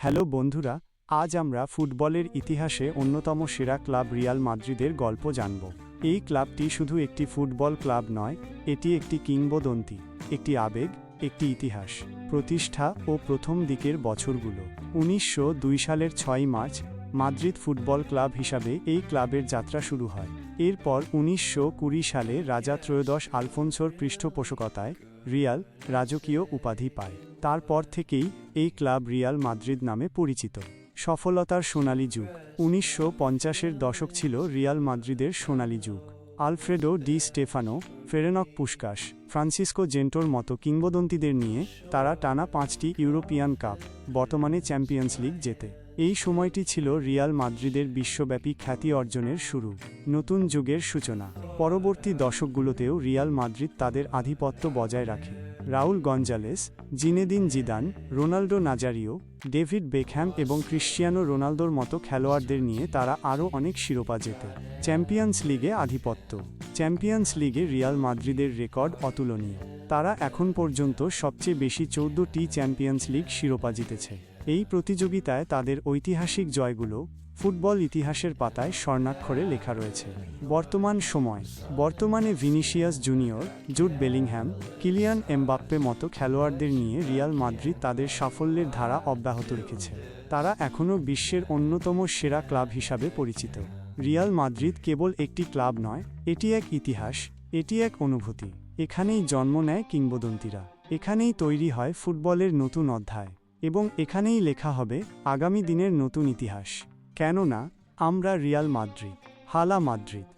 Hello বন্ধুরা, আজ আমরা ফুটবলের ইতিহাসে অন্যতম সেরা ক্লাব রিয়াল মাদ্রিদের গল্প জানব। এই ক্লাবটি শুধু একটি ফুটবল ক্লাব নয়, এটি একটি কিংবদন্তি, একটি আবেগ, একটি ইতিহাস, প্রতিষ্ঠা ও প্রথম দিকের বছরগুলো। উনিশশো দুই সালের ছয় মার্চ মাদ্রিদ ফুটবল ক্লাব হিসাবে এই ক্লাবের যাত্রা শুরু হয়। এরপর উনিশশো কুড়ি সালে রাজা ত্রয়োদশ আলফোনসোর পৃষ্ঠপোষকতায় রিয়াল রাজকীয় উপাধি পায়। তারপর থেকেই এই ক্লাব রিয়াল মাদ্রিদ নামে পরিচিত। সফলতার সোনালী যুগ। উনিশশো পঞ্চাশের দশক ছিল রিয়াল মাদ্রিদের সোনালী যুগ। Alfredo Di Stefano, Ferenc Puskas Francisco জেন্টোর মতো কিংবদন্তিদের নিয়ে তারা টানা পাঁচটি ইউরোপিয়ান কাপ, বর্তমানে চ্যাম্পিয়ন্স লিগ জেতে। এই সময়টি ছিল রিয়াল মাদ্রিদের বিশ্বব্যাপী খ্যাতি অর্জনের শুরু, নতুন যুগের সূচনা। পরবর্তী দশকগুলোতেও রিয়াল মাদ্রিদ তাদের আধিপত্য বজায় রাখে। Raul Gonzalez, Zinedine Zidane Ronaldo Nazario, David Beckham এবং ক্রিশ্চিয়ানো রোনালদোর মতো খেলোয়াড়দের নিয়ে তারা আরও অনেক শিরোপা জেতে। চ্যাম্পিয়ন্স লিগে আধিপত্য। চ্যাম্পিয়ন্স লিগে রিয়াল মাদ্রিদের রেকর্ড অতুলনীয়। তারা এখন পর্যন্ত সবচেয়ে বেশি চৌদ্দটি চ্যাম্পিয়ন্স লিগ শিরোপা জিতেছে। এই প্রতিযোগিতায় তাদের ঐতিহাসিক জয়গুলো ফুটবল ইতিহাসের পাতায় স্বর্ণাক্ষরে লেখা রয়েছে। বর্তমান সময়, বর্তমানে Vinicius Junior Jude Bellingham Kylian Mbappe মতো খেলোয়াড়দের নিয়ে রিয়াল মাদ্রিদ তাদের সাফল্যের ধারা অব্যাহত রেখেছে। তারা এখনও বিশ্বের অন্যতম সেরা ক্লাব হিসাবে পরিচিত। রিয়াল মাদ্রিদ কেবল একটি ক্লাব নয়, এটি এক ইতিহাস, এটি এক অনুভূতি। এখানেই জন্ম নেয় কিংবদন্তিরা। এখানেই তৈরি হয় ফুটবলের নতুন অধ্যায়। এবং এখানেই লেখা হবে আগামী দিনের নতুন ইতিহাস। কেননা আমরা রিয়াল মাদ্রিদ হালা মাদ্রিদ।